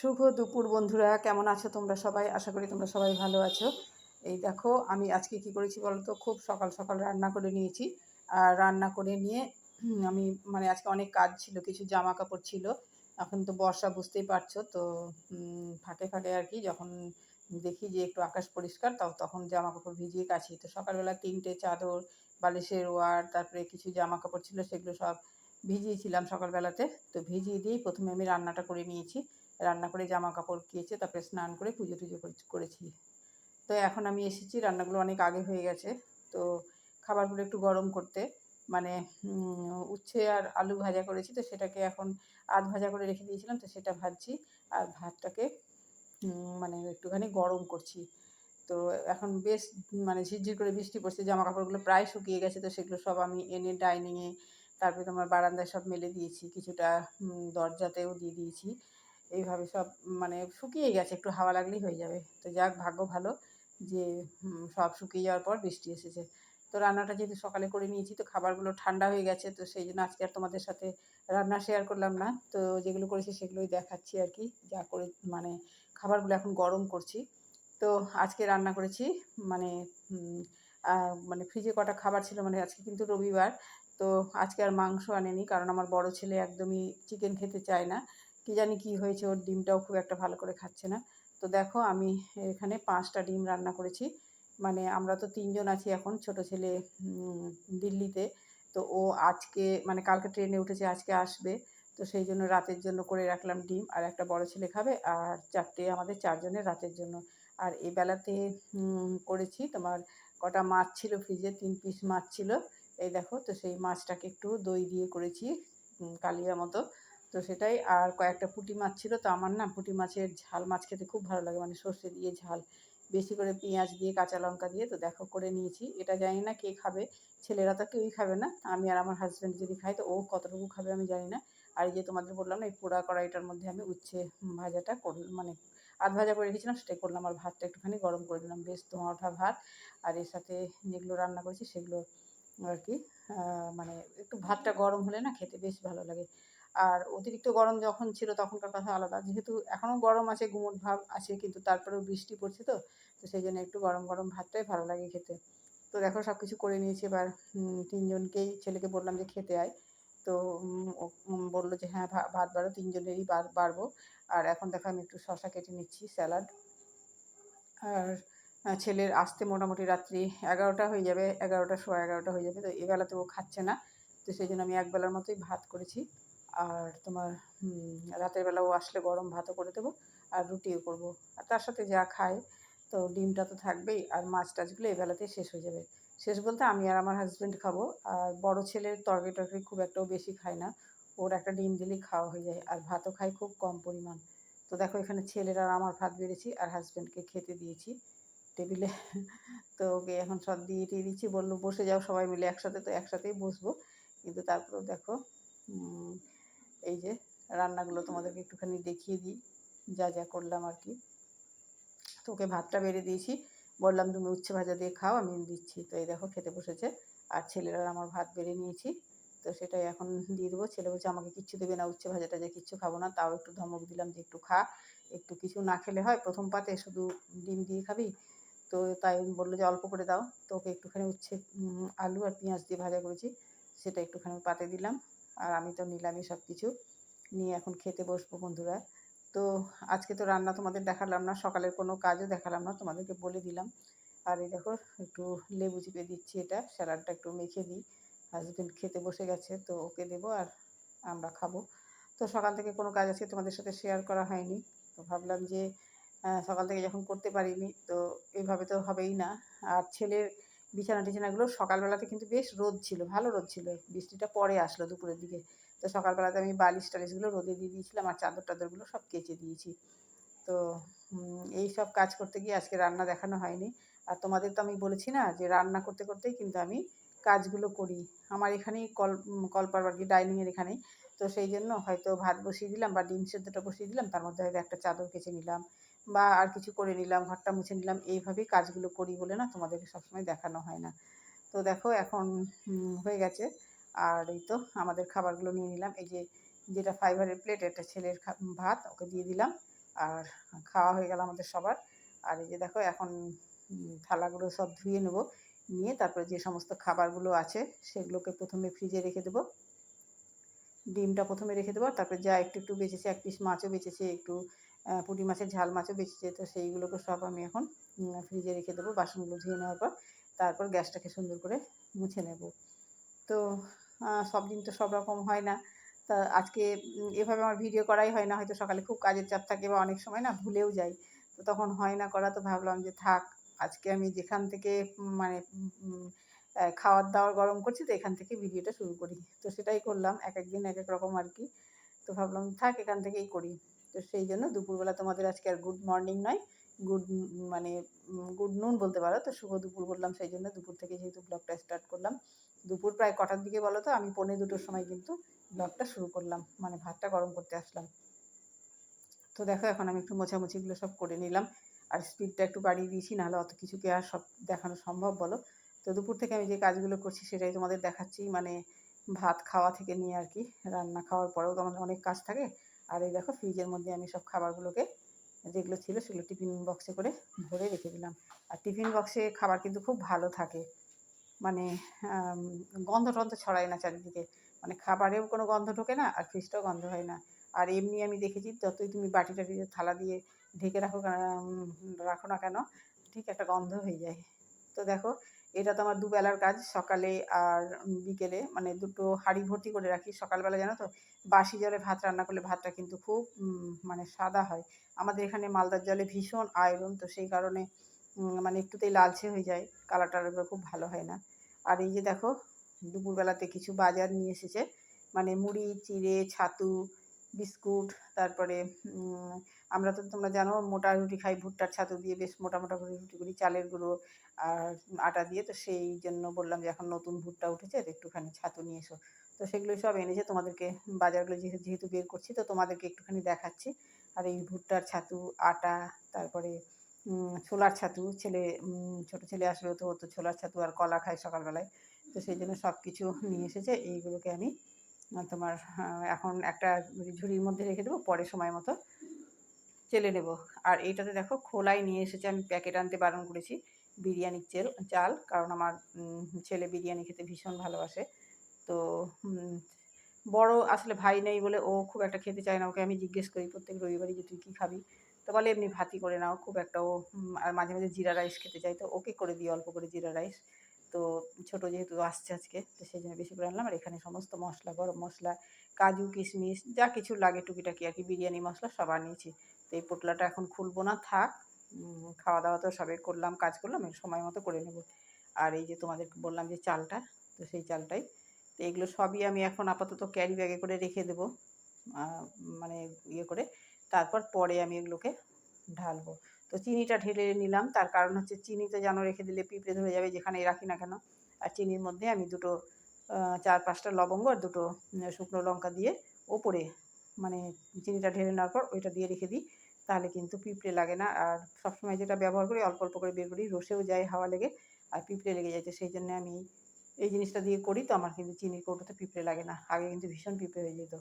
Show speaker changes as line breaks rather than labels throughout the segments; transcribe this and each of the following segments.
শুভ দুপুর বন্ধুরা, কেমন আছো তোমরা সবাই? আশা করি তোমরা সবাই ভালো আছো। এই দেখো, আমি আজকে কি করেছি বলো তো খুব সকাল সকাল রান্না করে নিয়েছি। আর রান্না করে নিয়ে আমি মানে আজকে অনেক কাজ ছিল, কিছু জামা কাপড় ছিল। এখন তো বর্ষা, বুঝতেই পারছ? তো ফাঁকে ফাঁকে আর কি যখন দেখি যে একটু আকাশ পরিষ্কার, তাও তখন জামা কাপড় ভিজিয়ে কাছি। তো সকালবেলা তিনটে চাদর, বালিশের ওয়ার, তারপরে কিছু জামা কাপড় ছিল, সেগুলো সব ভিজিয়েছিলাম সকালবেলাতে। তো ভিজিয়ে দিয়েই প্রথমে আমি রান্নাটা করে নিয়েছি। রান্না করে জামা কাপড় কেচে তারপরে স্নান করে পুজো টুজো করে- করেছি। তো এখন আমি এসেছি, রান্নাগুলো অনেক আগে হয়ে গেছে। তো খাবারগুলো একটু গরম করতে মানে উচ্ছে আর আলু ভাজা করেছি, তো সেটাকে এখন আধ ভাজা করে রেখে দিয়েছিলাম, তো সেটা ভাজছি। আর ভাতটাকে মানে একটুখানি গরম করছি। তো এখন বেশ মানে ঝিরঝির করে বৃষ্টি পড়ছে জামা কাপড়গুলো প্রায় শুকিয়ে গেছে, তো সেগুলো সব আমি এনে ডাইনিংয়ে, তারপরে তোমার বারান্দায় সব মেলে দিয়েছি। কিছুটা দরজাতেও দিয়ে দিয়েছি। এইভাবে সব মানে শুকিয়ে গেছে, একটু হাওয়া লাগলেই হয়ে যাবে। তো যাক, ভাগ্য ভালো যে সব শুকিয়ে যাওয়ার পর বৃষ্টি এসেছে। তো রান্নাটা যেহেতু সকালে করে নিয়েছি, তো খাবারগুলো ঠান্ডা হয়ে গেছে, তো সেই জন্য আজকে আর তোমাদের সাথে রান্না শেয়ার করলাম না। তো যেগুলো করেছি সেগুলোই দেখাচ্ছি আর কি, যা করে মানে খাবারগুলো এখন গরম করছি। তো আজকে রান্না করেছি মানে মানে ফ্রিজে কটা খাবার ছিল মানে আজকে কিন্তু রবিবার। তো আজকে আর মাংস আনেনি, কারণ আমার বড় ছেলে একদমই চিকেন খেতে চায় না। কি জানি কি হয়েছে, ওর ডিমটাও খুব একটা ভালো করে খাচ্ছে না। তো দেখো, আমি এখানে পাঁচটা ডিম রান্না করেছি। মানে আমরা তো তিনজন আছি এখন, ছোট ছেলে দিল্লিতে। তো ও আজকে মানে কালকে ট্রেনে উঠেছে, আজকে আসবে। তো সেই জন্য রাতের জন্য করে রাখলাম ডিম। আর একটা বড় ছেলে খাবে, আর চারটে আমাদের চারজনের রাতের জন্য। আর এই বেলাতে করেছি তোমার কটা মাছ ছিল ফ্রিজে তিন পিস মাছ ছিল। এই দেখো, তো সেই মাছটাকে একটু দই দিয়ে করেছি কালিয়া মতো। তো সেটাই। আর কয়েকটা পুঁটি মাছ ছিল, তো আমার না পুঁটি মাছের ঝাল, মাছ খেতে খুব ভালো লাগে মানে সর্ষে দিয়ে ঝাল। বেশি করে পেঁয়াজ দিয়ে, কাঁচা লঙ্কা দিয়ে, তো দেখো করে নিয়েছি। এটা জানি না কে খাবে, ছেলেরা তো কেউই খাবে না। আমি আর আমার হাজব্যান্ড যদি খাই, তো ও কতটুকু খাবে আমি জানি না। আর যে তোমাদের বললাম না, এই পোড়া কড়াইটার মধ্যে আমি উচ্ছে ভাজাটা কর মানে আধ ভাজা করে রেখেছিলাম, সেটাই করলাম। আর ভাতটা একটুখানি গরম করে দিলাম। বেশ ধোঁয়া ওঠা ভাত। আর এর সাথে যেগুলো রান্না করেছি, সেগুলো আর কি মানে একটু ভাতটা গরম হলে না খেতে বেশ ভালো লাগে। আর অতিরিক্ত গরম যখন ছিল তখনকার কথা আলাদা। যেহেতু এখনও গরম আছে, গুমোট ভাব আছে, কিন্তু তারপরেও বৃষ্টি পড়ছে তো তো সেই জন্য একটু গরম গরম ভাতটাই ভালো লাগে খেতে। তো দেখো সব কিছু করে নিয়েছি এবার তিনজনকেই, ছেলেকে বললাম যে খেতে আয়। তো বলল যে হ্যাঁ ভাত বাড়ো, তিনজনেরই বার- বাড়বো। আর এখন দেখো আমি একটু শশা কেটে নিচ্ছি, স্যালাড। আর ছেলের আসতে মোটামুটি রাত্রি এগারোটা হয়ে যাবে, এগারোটা সোয়া এগারোটা হয়ে যাবে, তো এবেলাতে ও খাচ্ছে না। তো সেই জন্য আমি একবেলার মতোই ভাত করেছি। আর তোমার রাতের বেলা ও আসলে গরম ভাতও করে দেবো আর রুটিও করব। আর তার সাথে যা খায় তো ডিমটা তো থাকবেই আর মাছ টাছগুলো এবেলাতেই শেষ হয়ে যাবে। শেষ বলতে আমি আর আমার হাজব্যান্ড খাব আর বড় ছেলের তরকারি টরকারি খুব একটাও বেশি খায় না। ওর একটা ডিম দিলেই খাওয়া হয়ে যায় আর ভাতও খায় খুব কম পরিমাণ। তো দেখো এখানে ছেলের আর আমার ভাত বেড়েছি আর হাজব্যান্ডকে খেতে দিয়েছি টেবিলে। তো ওকে এখন সব দিয়ে টিয়ে দিচ্ছি। বলল বসে যাও সবাই মিলে একসাথে, তো একসাথেই বসবো। কিন্তু তারপরেও দেখো এই যে রান্নাগুলো তোমাদেরকে একটুখানি দেখিয়ে দিই, যা যা করলাম আর কি। তো ওকে ভাতটা বেড়ে দিয়েছি, বললাম তুমি উচ্ছে ভাজা দিয়ে খাও, আমি দিচ্ছি। তো এই দেখো খেতে বসেছে। আর ছেলেরা আমার ভাত বেড়ে নিয়েছি, তো সেটাই এখন দিয়ে দেবো। ছেলে বলছে, আমাকে কিচ্ছু দেবে না, উচ্ছে ভাজাটা যে কিচ্ছু খাব না, তাও একটু ধমক দিলাম যে একটু খা, একটু কিছু না খেলে হয়, প্রথম পাতে শুধু ডিম দিয়ে খাবি? তো তাই বলল যে, অল্প করে দাও। তো ওকে একটুখানি উচ্ছে আলু আর পেঁয়াজ দিয়ে ভাজা করেছি, সেটা একটুখানি পাতে দিলাম। আর আমি তো নিলামই সব কিছু নিয়ে এখন খেতে বসবো বন্ধুরা। তো আজকে তো রান্না তোমাদের দেখালাম না, সকালের কোনো কাজও দেখালাম না, তোমাদেরকে বলে দিলাম। আর এই দেখো, একটু লেবু চিপে দিচ্ছি এটা, স্যালাডটা একটু মেখে দিই। হাজবেন্ড খেতে বসে গেছে, তো ওকে দেবো আর আমরা খাব। তো সকাল থেকে কোনো কাজ আজকে তোমাদের সাথে শেয়ার করা হয়নি। তো ভাবলাম যে সকাল থেকে যখন করতে পারিনি, তো এইভাবে তো হবেই না। আর ছেলের বিছানা টিছানাগুলো সকালবেলাতে কিন্তু বেশ রোদ ছিল, ভালো রোদ ছিল। বৃষ্টিটা পরে আসলো দুপুরের দিকে। তো সকালবেলাতে আমি বালিশ টালিশগুলো রোদে দিয়ে দিয়েছিলাম আর চাদর টাদরগুলো সব কেচে দিয়েছি। তো এই সব কাজ করতে গিয়ে আজকে রান্না দেখানো হয়নি। আর তোমাদের তো আমি বলেছি না যে রান্না করতে করতেই কিন্তু আমি কাজগুলো করি। আমার এখানেই কল কলপার আর কি ডাইনিংয়ের এখানেই। তো সেই জন্য হয়তো ভাত বসিয়ে দিলাম বা ডিম সেদ্ধটা বসিয়ে দিলাম, তার মধ্যে হয়তো একটা চাদর কেচে নিলাম বা আর কিছু করে নিলাম, ঘরটা মুছে নিলাম, এইভাবেই কাজগুলো করি বলে না তোমাদেরকে সবসময় দেখানো হয় না। তো দেখো এখন হয়ে গেছে। আর এই তো আমাদের খাবারগুলো নিয়ে নিলাম। এই যে যেটা ফাইবারের প্লেট, এটা ছেলের ভাত, ওকে দিয়ে দিলাম। আর খাওয়া হয়ে গেল আমাদের সবার। আর এই যে দেখো এখন থালাগুলো সব ধুয়ে নেব। নিয়ে তারপরে যে সমস্ত খাবারগুলো আছে সেগুলোকে প্রথমে ফ্রিজে রেখে দেবো। ডিমটা প্রথমে রেখে দেবো তারপরে যা একটু একটু বেঁচেছে, এক পিস মাছও বেঁচেছে, একটু পুঁটি মাছের ঝাল মাছও বেঁচেছে, তো সেইগুলোকে সব আমি এখন ফ্রিজে রেখে দেবো, বাসনগুলো ধুয়ে নেওয়ার পর, তারপর গ্যাসটাকে সুন্দর করে মুছে নেব। তো সব দিন তো সব রকম হয় না, তা আজকে এভাবে আমার ভিডিও করাই হয় না, হয়তো সকালে খুব কাজের চাপ থাকে বা অনেক সময় না ভুলেও যাই, তো তখন হয় না করা, তো ভাবলাম যে থাক, আজকে আমি যেখান থেকে মানে খাওয়ার দাওয়ার গরম করছি তো এখান থেকে ভিডিওটা শুরু করি। তো সেটাই করলাম এক এক দিন এক এক রকম আর কি। তো ভাবলাম, থাক, এখান থেকেই করি। তো সেই জন্য দুপুরবেলা তোমাদের আজকে আর গুড মর্নিং নয় গুড মানে গুড নুন বলতে পারো। তো শুভ দুপুর বললাম, সেই জন্য দুপুর থেকে যেহেতু ব্লগটা স্টার্ট করলাম। দুপুর প্রায় কটার দিকে বলো তো, আমি পৌনে দুটোর সময় কিন্তু ব্লগটা শুরু করলাম মানে ভাতটা গরম করতে আসলাম। তো দেখো, এখন আমি একটু মোছামুছিগুলো সব করে নিলাম। আর স্পিডটা একটু বাড়িয়ে দিয়েছি, নাহলে অত কিছুকে আর সব দেখানো সম্ভব বলো? তো দুপুর থেকে আমি যে কাজগুলো করছি সেটাই তোমাদের দেখাচ্ছি। মানে ভাত খাওয়া থেকে নিয়ে আর কি, রান্না খাওয়ার পরেও তো আমাদের অনেক কাজ থাকে। আর এই দেখো ফ্রিজের মধ্যে আমি সব খাবারগুলোকে যেগুলো ছিল সেগুলো টিফিন বক্সে করে ভরে রেখে দিলাম। আর টিফিন বক্সে খাবার কিন্তু খুব ভালো থাকে। মানে গন্ধ টন্ধ ছড়ায় না চারিদিকে। মানে খাবারেও কোনো গন্ধ ঢোকে না, আর ফ্রিজটাও গন্ধ হয় না। আর এমনি আমি দেখেছি যতই তুমি বাটি টাটি থালা দিয়ে ঢেকে রাখো রাখো না কেন, ঠিক একটা গন্ধ হয়ে যায়। তো দেখো এটা তো আমার দুবেলার কাজ, সকালে আর বিকেলে। মানে দুটো হাঁড়ি ভর্তি করে রাখি সকালবেলা, জানো তো? বাসি জলে ভাত রান্না করলে ভাতটা কিন্তু খুব মানে সাদা হয়। আমাদের এখানে মালদার জলে ভীষণ আয়রন, তো সেই কারণে মানে একটুতেই লালচে হয়ে যায়। কালারটার খুব ভালো হয় না। আর এই যে দেখো, দুপুরবেলাতে কিছু বাজার নিয়ে এসেছে। মানে মুড়ি, চিড়ে, ছাতু বিস্কুট, তারপরে আমরা তো তোমরা জানো মোটা রুটি খাই, ভুট্টার ছাতু দিয়ে বেশ মোটা মোটা করে রুটি করি, চালের গুঁড়ো আর আটা দিয়ে। তো সেই জন্য বললাম যে এখন নতুন ভুট্টা উঠেছে, তো একটুখানি ছাতু নিয়ে এসো। তো সেগুলো সব এনেছে, তোমাদেরকে বাজারগুলো যেহেতু বের করছি, তো তোমাদেরকে একটুখানি দেখাচ্ছি। আর এই ভুট্টার ছাতু, আটা, তারপরে ছোলার ছাতু, ছেলে ছোট ছেলে আসলেও তো তো ছোলার ছাতু আর কলা খায় সকালবেলায়। তো সেই জন্য সব কিছু নিয়ে এসেছে, এইগুলোকে আমি তোমার এখন একটা ঝুড়ির মধ্যে রেখে দেবো পরে সময় মতো চেলে নেব। আর এইটাতে দেখো খোলাই নিয়ে এসেছে, আমি প্যাকেট আনতে বারণ করেছি বিরিয়ানির চেল, চাল, কারণ আমার ছেলে বিরিয়ানি খেতে ভীষণ ভালোবাসে। তো বড় আসলে ভাই নেই বলে ও খুব একটা খেতে চায় না, ওকে আমি জিজ্ঞেস করি প্রত্যেক রবিবারই যে তুই কী খাবি? তো বলে এমনি ভাতই করে নাও, খুব একটা ও আর মাঝে মাঝে জিরা রাইস খেতে চাই তো ওকে করে দিই অল্প করে জিরা রাইস। তো ছোটো যেহেতু আসছে আজকে, তো সেই জন্য বেশি করে আনলাম। আর এখানে সমস্ত মশলা, গরম মশলা, কাজু, কিশমিশ, যা কিছু লাগে টুকিটাকি আর কি, বিরিয়ানি, মশলা সব আনিয়েছি। তো এই পোটলাটা এখন খুলবো না, থাক। খাওয়া দাওয়া তো সবে করলাম, কাজ করলাম সময় মতো করে নেব। আর এই যে তোমাদের বললাম যে চালটা, তো সেই চালটাই। তো এগুলো সবই আমি এখন আপাতত ক্যারি ব্যাগে করে রেখে দেবো মানে ইয়ে করে। তারপর পরে আমি এগুলোকে ঢালবো। তো চিনিটা ঢেলে নিলাম। তার কারণ হচ্ছে চিনিতে যেন রেখে দিলে পিঁপড়ে ধরে যাবে যেখানেই রাখি না কেন। আর চিনির মধ্যে আমি দুটো চার পাঁচটা লবঙ্গ আর দুটো শুকনো লঙ্কা দিয়ে ওপরে মানে চিনিটা ঢেলে নেওয়ার পর ওইটা দিয়ে রেখে দিই। তাহলে কিন্তু পিঁপড়ে লাগে না। আর সবসময় যেটা ব্যবহার করি, অল্প অল্প করে বের করি, রসেও যায় হাওয়া লেগে আর পিঁপড়ে লেগে তো সেই জন্য আমি এই জিনিসটা দিয়ে করি তো আমার কিন্তু চিনির কৌটোতে পিঁপড়ে লাগে না। আগে কিন্তু ভীষণ পিঁপড়ে হয়ে যেত।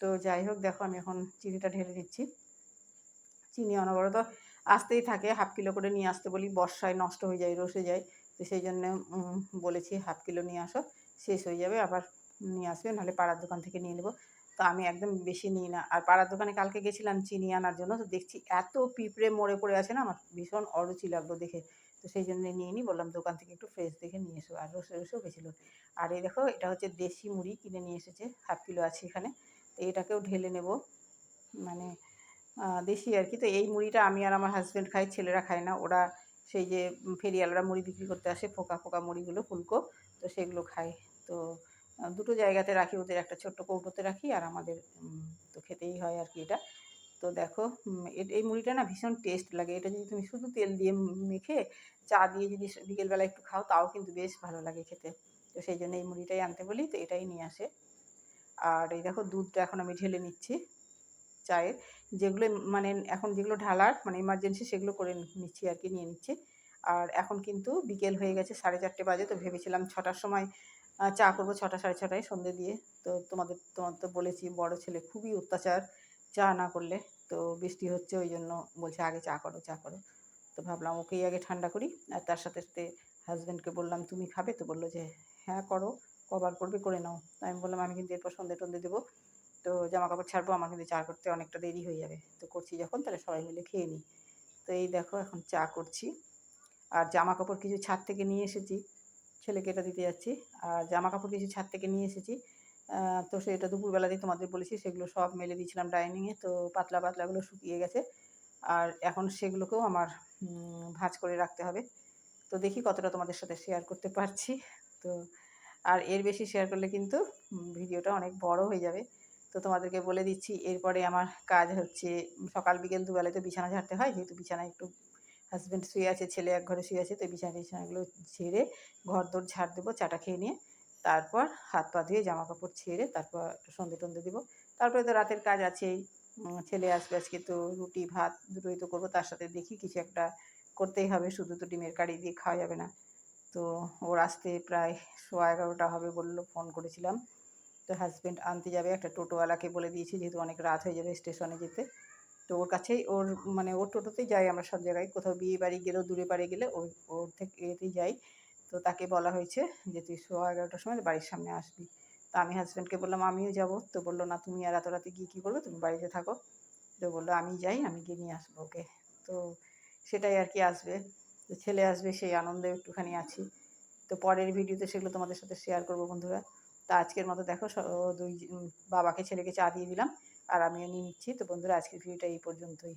তো যাই হোক, দেখো আমি এখন চিনিটা ঢেলে নিচ্ছি। চিনি অনবরত আসতেই থাকে, হাফ কিলো করে নিয়ে আসতে বলি, বর্ষায় নষ্ট হয়ে যায়, রসে যায়, তো সেই জন্য বলেছি হাফ কিলো নিয়ে আসো, শেষ হয়ে যাবে, আবার নিয়ে আসবে, নাহলে পাড়ার দোকান থেকে নিয়ে নেব। তো আমি একদম বেশি নিই না, আর পাড়ার দোকানে কালকে গেছিলাম চিনি আনার জন্য, তো দেখছি এত পিঁপড়ে মরে পড়ে আছে না, আমার ভীষণ অরুচি লাগল দেখে, তো সেই জন্য নিয়ে নিই বললাম দোকান থেকে একটু ফ্রেশ দেখে নিয়ে এসো, আর রসে রসেও গেছিল। আর এই দেখো, এটা হচ্ছে দেশি মুড়ি কিনে নিয়ে এসেছে, হাফ কিলো আছে এখানে, তো এটাকেও ঢেলে নেব মানে দেশি আর কি। তো এই মুড়িটা আমি আর আমার হাজব্যান্ড খাই, ছেলেরা খায় না। ওরা সেই যে ফেরিয়ালরা মুড়ি বিক্রি করতে আসে, ফোকা ফোকা মুড়িগুলো, ফুলকো, তো সেগুলো খায়। তো দুটো জায়গাতে রাখি, ওদের একটা ছোট্ট কৌটোতে রাখি আর আমাদের তো খেতেই হয় আর কি এটা। তো দেখো এই মুড়িটা না ভীষণ টেস্ট লাগে। এটা যদি তুমি শুধু তেল দিয়ে মেখে, চা দিয়ে যদি বিকেলবেলা একটু খাও, তাও কিন্তু বেশ ভালো লাগে খেতে। তো সেই জন্য এই মুড়িটাই আনতে বলি, তো এটাই নিয়ে আসে। আর এই দেখো, দুধটা এখন আমি ঢেলে নিচ্ছি, চায়ের। যেগুলো মানে এখন যেগুলো ঢালার মানে ইমার্জেন্সি সেগুলো করে নিচ্ছি আর কি, নিয়ে নিচ্ছি। আর এখন কিন্তু বিকেল হয়ে গেছে সাড়ে চারটে বাজে, তো ভেবেছিলাম ছটার সময় চা করব ছটা, সাড়ে ছটায় সন্ধে দিয়ে। তো তোমাদের, তোমার তো বলেছি, বড় ছেলে খুবই অত্যাচার চা না করলে। তো বৃষ্টি হচ্ছে, ওই জন্য বলছে, আগে চা করো চা করো। তো ভাবলাম, ওকেই আগে ঠান্ডা করি। আর তার সাথে সাথে হাজব্যান্ডকে বললাম, তুমি খাবে? তো বলল যে হ্যাঁ করো, কবার করবে, করে নাও। আমি বললাম, আমি কিন্তু এরপর সন্ধে টন্ধে দেবো। তো জামা কাপড় ছাড়বো, আমার কিন্তু চা করতে অনেকটা দেরি হয়ে যাবে। তো করছি যখন, তাহলে সবাই মিলে খেয়ে নিই। তো এই দেখো, এখন চা করছি। আর জামা কাপড় কিছু ছাদ থেকে নিয়ে এসেছি, ছেলেকে এটা দিতে যাচ্ছি। আর জামা কাপড় কিছু ছাদ থেকে নিয়ে এসেছি। তো সেটা দুপুরবেলাতেই তোমাদের বলেছি, সেগুলো সব মেলে দিয়েছিলাম ডাইনিংয়ে তো পাতলা পাতলাগুলো শুকিয়ে গেছে। আর এখন সেগুলোকেও আমার ভাঁজ করে রাখতে হবে। তো দেখি কতটা তোমাদের সাথে শেয়ার করতে পারছি। তো, আর এর বেশি শেয়ার করলে কিন্তু ভিডিওটা অনেক বড় হয়ে যাবে। তো তোমাদেরকে বলে দিচ্ছি, এরপরে আমার কাজ হচ্ছে, সকাল বিকেল দুবেলায় তো বিছানা ঝাড়তে হয়, যেহেতু বিছানায় একটু হাজব্যান্ড শুয়ে আছে, ছেলে এক ঘরে শুয়ে আছে, তো বিছানা বিছানাগুলো ঝেড়ে ঘর দোর ঝাড় দেবো চাটা খেয়ে নিয়ে, তারপর হাত পা ধুয়ে জামা কাপড় ছেড়ে তারপর সন্ধে টন্ধে দেবো। তারপরে তো রাতের কাজ আছেই ছেলে আসবে আজকে তো রুটি, ভাত দুটোই তো করব, তার সাথে দেখি কিছু একটা করতেই হবে, শুধু তো ডিমের কারি দিয়ে খাওয়া যাবে না। তো ওর আসতে প্রায় সোয়া এগারোটা হবে বলল, ফোন করেছিলাম। তো হাজব্যান্ড আনতে যাবে, একটা টোটোওয়ালাকে বলে দিয়েছি, যেহেতু অনেক রাত হয়ে যাবে স্টেশনে যেতে। তো ওর কাছেই ওর মানে ওর টোটোতেই যাই আমরা সব জায়গায়। কোথাও বিয়ে বাড়ি গেলেও দূরে বাড়ি গেলে ওর ওর থেকে এতেই যাই। তো তাকে বলা হয়েছে যে, তুই সোয়া এগারোটার সময় বাড়ির সামনে আসবি। তো আমি হাজব্যান্ডকে বললাম, আমিও যাব। তো বলল, না, তুমি আর এত রাতে গিয়ে কী করবে? তুমি বাড়িতে থাকো। তো বলল, আমি যাই, আমি গিয়ে নিয়ে আসব ওকে। তো সেটাই আর কি আসবে। তো ছেলে আসবে, সেই আনন্দে একটুখানি আছি। তো পরের ভিডিওতে সেগুলো তোমাদের সাথে শেয়ার করব বন্ধুরা। তা আজকের মতো দেখো দুই বাবাকে, ছেলেকে চা দিয়ে দিলাম। আর আমিও নিয়ে নিচ্ছি। তো বন্ধুরা, আজকের ভিডিওটা এই পর্যন্তই।